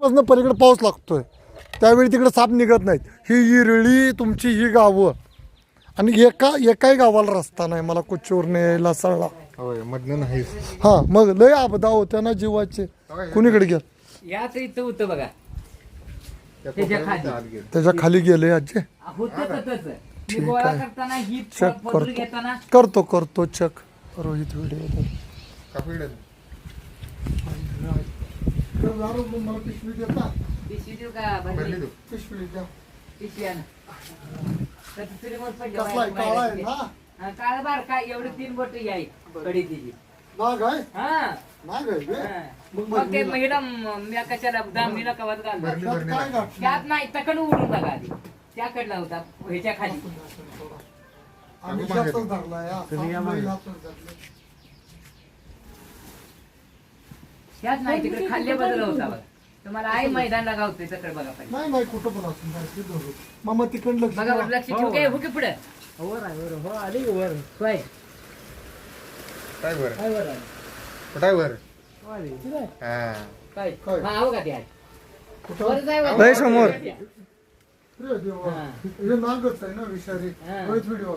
पासून पलीकडे पाऊस लागतोय. त्यावेळी तिकडे साप निघत नाहीत. ही इरळी तुमची ही गावं. आणि एका एकाही गावाला रस्ता नाही. मला कुचूरने यायला सळला होय मधनं नाही. हा मग लय आपदा होत्या ना जीवाचे. कुणीकडे गेल? याच इथं होतं बघा. त्या त्याच्याखाली. गेलं. त्याच्याखाली गेले आजी? होतं तसंच. मी गोळा करताना ही चेक पदर करतो. घेताना. करतो करतो चेक. रोहित व्हिडिओ. इकडे. मला पिशवी देता पिशवी देऊ का भरली भरली तू पिशवी द्या पिशवी आण. तर तिथे मग पडलं कसला आहे? काळा आहे ना हा, काळा बार काय एवढी तीन बोट याय कडी तिची नाग आहे हा नाग आहे बे. हा. मग मग ते महिला मी कशाला दामीला कवात घालतो भरली त्यात भरली काय नाही. घातलं? त्यात नाही तकडं उडून बघा आधी त्याकडला होता ह्याच्या खाली आम्ही मागे हातच धरले. त्यात नाही तिकडे खाल्ले बदल होता बघा. तुम्हाला आई मैदानला गावतोय तकडे बघा पाहिजे नाही नाही कुठं पण असून मामा तिकडं लक्ष बघा. लक्ष ठेवू काय? हुकी पुढे. वर आहे वर हो आली की वर. काय? वर? काय वर आहे? आली. ठीक आहे. हा. काय? काय? हा हो का ते आहे कुठं? वर जाय वर. लय समोर. हा. रे देवा. हे. नागच आहे ना विषारी. हा. व्हिडिओ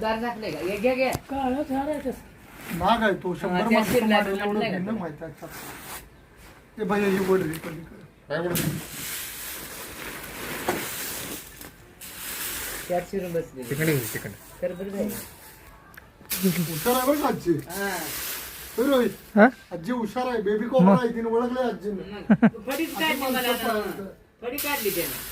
दार टाकलंय का? घे घे घे. काळं झाड आहे तसं. नाग आहे तो शंभर त्या माणसं शिरला मारेल तो एवढं भिन्न? माहिती आहे. ते भैया ही वड रे पलीकडे. काय बोलतो त्यात शिरून बसले तिकडे घे, तिकडे तर बरं जाईल. हुशार आहे बरं का आजी हा. होय रोहित आजी हुशार आहे बेबी कोबरा आहे तिने ओळखले आजीने मग फडीच काढली मला ना. फडी काढली त्याने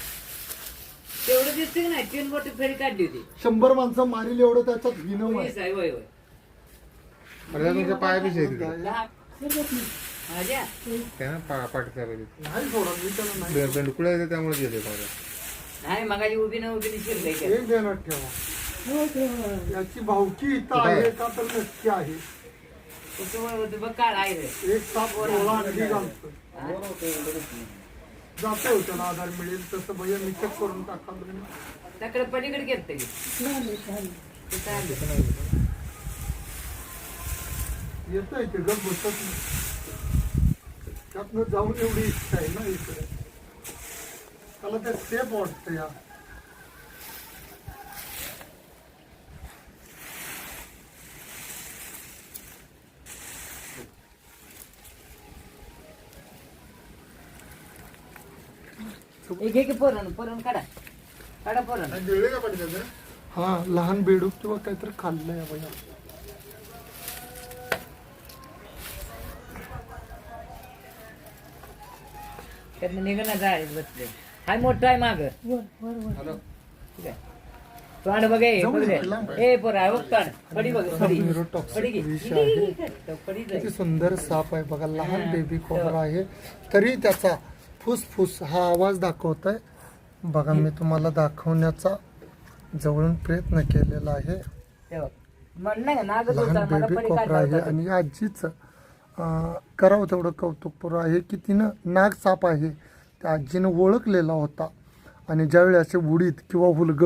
तेवढं दिसते नाही तीन बोटी फडी काढली होती शंभर माणसं मारील एवढं त्याच्यात विनम आहे पोलीस आहे होय होय मला तुमच्या पाया तिकडे लहान. माझ्या त्या ना पा पाठीच्या बाजूला. नाही सोडा मी त्याला नाही बे- बेंडकुळा येते त्यामुळे गेले माझ्या नाही मगाची उभी ना उभी शिरले एक ठेवा हो. याची भावकी इथं आहे? का तर नक्की आहे बघ काळ आहे रे एक साप ओला अंडी घालतो जातो त्याला आधार मिळेल तसं भैया मी चेक करून टाका बरं. त्याकडे पलीकडे गेलं ते झाली, झाली. ते चाललं. येतंय ते गप बसत नाही त्यातनं जाऊन एवढी इच्छा आहे ना इकडे त्याला ते सेफ वाटतं या एक एक पोरण पोरण काढा. काढा पोरण हा लहान बेडूक किंवा काहीतरी खाल्लंय या त्यातनं निघणं जाय बसले. हाय मोठं आहे माग. आहे. तोंड बघ हे, बघ रे. ए पोर आहे बघ तोंड घे. विष आहे. किती सुंदर साप आहे बघा लहान हा. बेबी कोबरा आहे. तरी त्याचा फुसफुस हा आवाज दाखवत आहे बघा मी तुम्हाला दाखवण्याचा जवळून प्रयत्न केलेला आहे. हे बघ. म्हण नाही का, नागच लहान मला बेबी कोबरा काढला आहे होता. आणि आजीच करावं तेवढं कौतुकपूर्व आहे की तिनं नाग साप आहे. त्या आजीनं ओळखलेला होता. आणि ज्यावेळी असे उडीत किंवा हुलग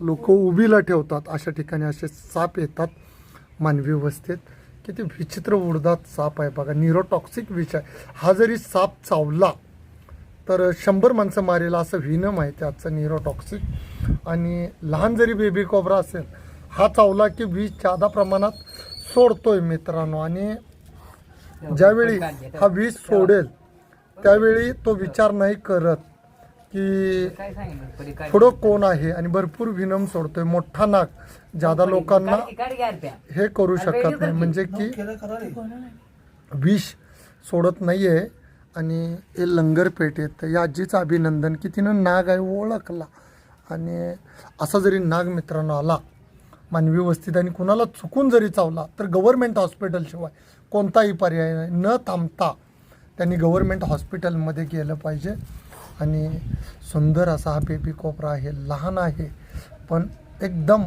लोक उभीला ठेवतात अशा ठिकाणी असे साप येतात मानवी वस्तीत किती विचित्र उडदात साप आहे बघा. निरोटॉक्सिक विष आहे. हा जरी साप चावला तर शंभर माणसं मारेल असं व्हिनम आहे त्याचं निरोटॉक्सिक आणि लहान जरी बेबी कोबरा असेल हा चावला की विष जादा प्रमाणात सोडतोय मित्रांनो. आणि ज्यावेळी हा विष सोडेल त्यावेळी तो विचार नाही करत की. पुढं कोण आहे आणि भरपूर विनम सोडतोय मोठा नाग ज्यादा लोकांना. हे करू शकत नाही म्हणजे की? विष सोडत नाही आहे आणि हे लंगर पेठेत या आजीचं अभिनंदन की तिनं नाग आहे ओळखला आणि असा जरी नाग मित्रांनो आला मानवी वस्तीत आणि कुणाला चुकून जरी चावला तर गव्हर्मेंट हॉस्पिटलशिवाय कोणताही पर्याय नाही. न थांबता त्यांनी गव्हर्मेंट हॉस्पिटलमध्ये गेलं पाहिजे. आणि सुंदर असा हा बेबी कोपरा आहे. लहान आहे. पण एकदम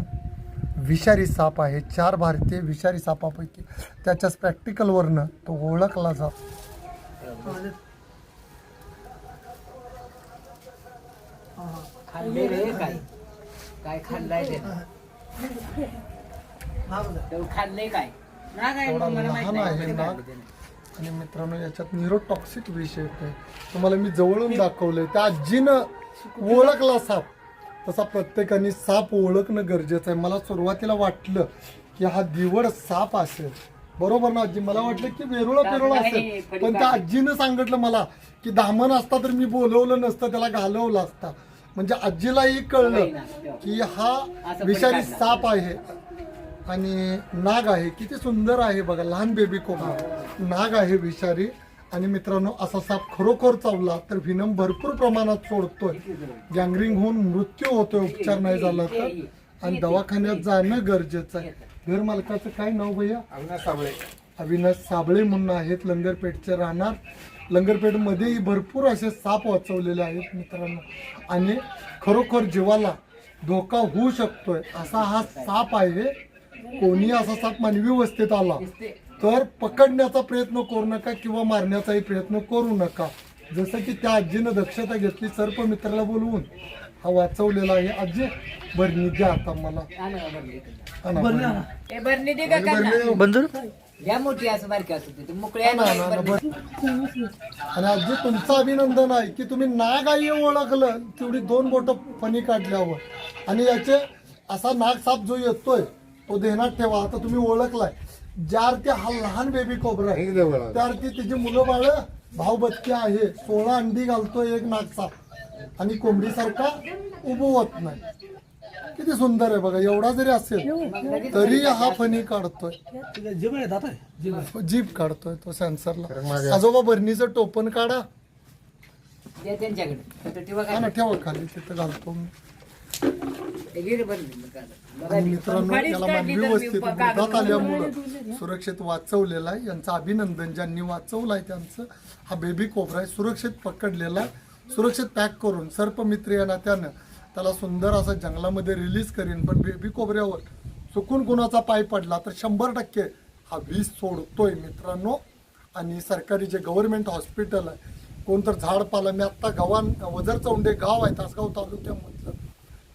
विषारी साप आहे. चार भारतीय विषारी सापापैकी त्याच्याच प्रॅक्टिकलवरनं तो ओळखला जातो. काय? काय खाल्लाय खाल्ले काय? मला माहीत लहान आहे नाग. आणि मित्रांनो याच्यात निरोटॉक्सिक विष येतोय. तुम्हाला मी जवळून दाखवलंय. त्या आजीनं ओळखला साप. तसा प्रत्येकाने साप ओळखणं गरजेचं आहे. मला सुरुवातीला वाटलं की हा दिवड साप असेल. बरोबर ना आजी? मला वाटलं की वेरुळा पेरुळा असेल. पण त्या आजीनं सांगितलं मला की दामन असता तर मी बोलवलं नसतं त्याला घालवलं असता. म्हणजे आजीलाही कळलं की हा विषारी साप आहे. आणि नाग आहे. किती सुंदर आहे बघा. लहान बेबी कोंबडा नाग आहे विषारी. आणि मित्रांनो असा साप खरोखर चावला तर विनम भरपूर प्रमाणात सोडतोय. गँगरिंग होऊन मृत्यू होतोय उपचार नाही झाला तर. आणि दवाखान्यात जाणं गरजेचं आहे. घर मालकाचं काय नाव भैया? अविनाश साबळे. अविनाश साबळे म्हणून आहेत. लंगरपेठचे राहणार. लंगरपेठमध्येही भरपूर असे साप वाचवलेले आहेत मित्रांनो. आणि खरोखर जीवाला धोका होऊ शकतोय असा हा साप आहे. कोणी असा साप मानवी अवस्थेत आला तर पकडण्याचा प्रयत्न करू नका किंवा मारण्याचाही प्रयत्न करू नका. जसं की त्या आजीनं दक्षता घेतली सर्प मित्राला बोलवून हा वाचवलेला आहे. आजी बरं द्या आता मला. आणा बरं. ए बरणी दे मोठी असं बारकी ते आणा, आणा, आणा, बरं. आणि आजी तुमचं अभिनंदन आहे की तुम्ही नाग आई ओळखलं तेवढी दोन बोट फणी काढल्यावर. आणि याचे असा नाग साप जो येतोय तो देण्यात ठेवा. आता तुम्ही ओळखलाय. ज्या अर्थी हा लहान बेबी कोबरा आहे. त्या अर्थी तिची मुलं बाळ भाऊ बच्चे आहे. सोळा अंडी घालतोय एक नागसाप आणि कोंबडीसारखा उभवत नाही. किती सुंदर आहे बघा एवढा जरी असेल तरी हा फणी काढतोय. जीप काढतोय तो सेन्सरला आजोबा बरणीचं टोपण काढा. द्या त्यांच्याकडे. ठेवा हा ना काय ठेवा खाली तिथं घालतो मी. मित्रांनो पण याला काढली मानवी वस्तीत कागद मदत आल्यामुळं सुरक्षित वाचवलेला आहे. यांचं अभिनंदन ज्यांनी वाचवलं आहे त्यांचं. हा बेबी कोबरा आहे सुरक्षित पकडलेला. आहे सुरक्षित पॅक करून सर्पमित्र या नात्यानं त्याला सुंदर असं जंगलामध्ये रिलीज करीन. पण बेबी कोबऱ्यावर चुकून कुणाचा पाय पडला तर शंभर टक्के हा वीज सोडतोय मित्रांनो. आणि सरकारी जे गव्हर्नमेंट हॉस्पिटल आहे कोणतर झाडपाला मी आत्ता गावां वजर चौंडे गाव आहे तासगाव तालुक्यामधलं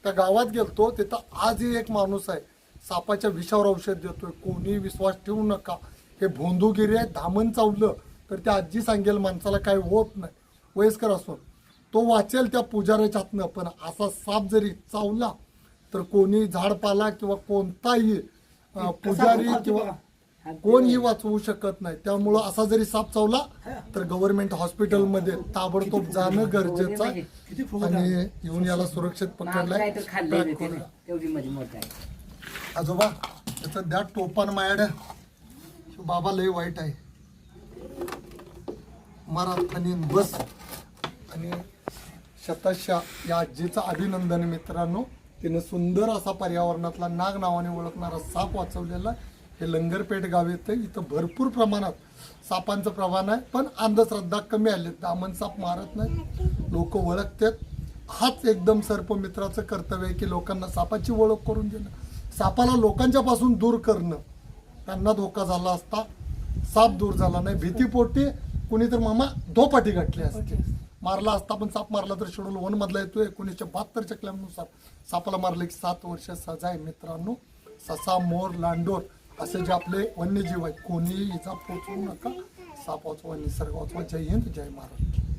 त्या गावात गेलतो. तिथं आजही एक माणूस आहे. सापाच्या विषावर औषध देतोय. कोणी विश्वास ठेवू नका. हे भोंदूगिरी आहे. धामण चावलं तर त्या आजी सांगेल माणसाला काय होत नाही. वयस्कर असून. तो वाचेल त्या पुजाऱ्याच्या हातनं पण असा साप जरी चावला तर कोणी झाडपाला किंवा कोणताही पुजारी किंवा कोणही वाचवू शकत नाही. त्यामुळं असा जरी साप चावला तर गव्हर्नमेंट हॉस्पिटलमध्ये ताबडतोब जाणं गरजेचं आहे. आणि येऊन याला सुरक्षित पकडलाय आजोबा त्याचं द्या टोपान मायाड. बाबा लय वाईट आहे. मारा फनीन बस. आणि शतशा या आजीचं अभिनंदन मित्रांनो. तिनं सुंदर असा पर्यावरणातला नाग नावाने ओळखणारा साप वाचवलेला आहे. हे लंगरपेठ गाव येतं. इथं भरपूर प्रमाणात सापांचं प्रमाण आहे पण अंधश्रद्धा कमी आले दामन साप मारत नाही लोक ओळखतात. हाच एकदम सर्प मित्राचं कर्तव्य आहे की लोकांना सापाची ओळख करून देणं. सापाला लोकांच्या पासून दूर करणं. त्यांना धोका झाला असता साप दूर झाला नाही. भीतीपोटी कुणी तर मामा धोपाटी गाठली असते. मारला असता पण साप मारला तर शेड्यूल वन मधला येतो एकोणीसशे बहात्तरच्या क्लॅमनुसार सापाला मारले की सात वर्ष सजा आहे. मित्रांनो ससा मोर लांडोर असे जे आपले वन्यजीव आहेत कोणीही हिचा पोचवू नका. साप वाचवा निसर्ग वाचवा. जय हिंद जय महाराष्ट्र.